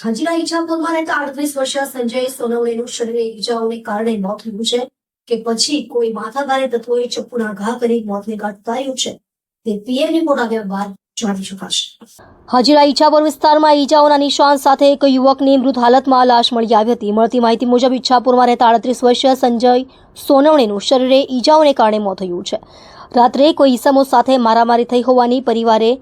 હાજીરા ઈજાપુરમાં રહેતા આડત્રીસ વર્ષીય સંજય સોનવણેનું શરીરે ઈજાઓને કારણે મોત થયું છે કે પછી કોઈ માથાભારે તત્વોએ ચપ્પુના ઘા કરી મોતને ઉતાર્યું છે તે પીએમ રિપોર્ટ આવ્યા બાદ જાણી ઈચ્છાપુર વિસ્તારમાં ઈજાઓના નિશાન સાથે એક યુવકની મૃત હાલતમાં લાશ મળી આવી હતી. મળતી માહિતી મુજબ ઈચ્છાપુરમાં રહેતા આડત્રીસ વર્ષીય સંજય સોનવણેનું શરીરે ઈજાઓને કારણે મોત થયું છે. રાત્રે કોઈ ઈસમો સાથે મારામારી થઈ હોવાની પરિવારે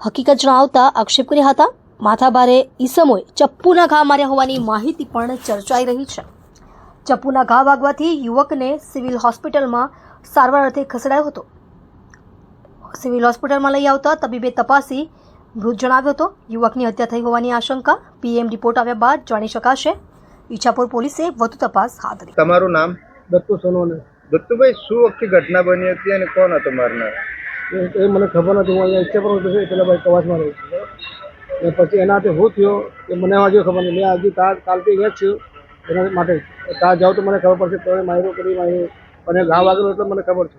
હકીકત જણાવતા આક્ષેપ કર્યા હતા. માથાભારે ઈસમોએ ચપ્પુના ઘા માર્યા હોવાની માહિતી પણ ચર્ચાઈ રહી છે. ચપ્પુના ઘા વાગવાથી યુવકને સિવિલ હોસ્પિટલમાં સારવાર અર્થે ખસેડાયો હતો. સિવિલ હોસ્પિટલમાં લઈ આવતા તબીબે તપાસી મૃત જણાવ્યો હતો. યુવકની હત્યા થઈ હોવાની આશંકા પીએમ રિપોર્ટ આવ્યા બાદ જાણી શકાશે. ઈચ્છાપુર પોલીસે વધુ તપાસ હાથ ધરી. તમારું નામ? દત્તુ સોનોને. દત્તુભાઈ શું વખતે ઘટના બની હતી અને કોણ હતો મારનાર? એ મને ખબર નથી હું અહીંયા ઈચ્છાપુર હતો પેલા ભાઈ કવાસમાં રહું અને પછી એનાથી હું થયો એ મને હજુ ખબર નહીં. મેં હજી તાર કાલથી ગયા જ છું. એના માટે ત્યાં જાઉં તો મને ખબર પડશે તો માયરો કરી માર્યો અને ઘા વાગેલો એટલે મને ખબર છે.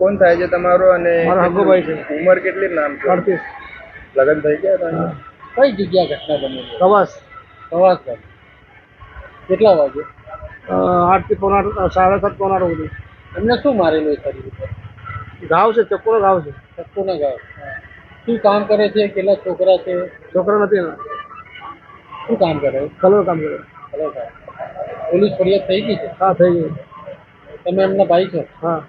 કોણ થાય છે તમારો અને મારો હગ્ગોભાઈ છે. ઉંમર કેટલી નામ છે? અડતીસ. લગ્ન થઈ ગયા કઈ જગ્યા ઘટના બની પ્રવાસ. પ્રવાસ કર કેટલા વાગે? આઠથી પોણા સાડા સાત પોણા આઠ સુધી. એમને શું મારેલું એ શરીર ઉપર? ઘાવ છે ચક્કોનો ઘાવ છે. ચક્કોના ઘા શું કામ કરે છે? કેટલા છોકરા છે? છોકરા નથી એના. શું કામ કરે? કલર કામ કરે. ખરેખર પોલીસ ફરિયાદ થઈ ગઈ છે? હા થઈ ગઈ. તમે એમના ભાઈ છો? હા.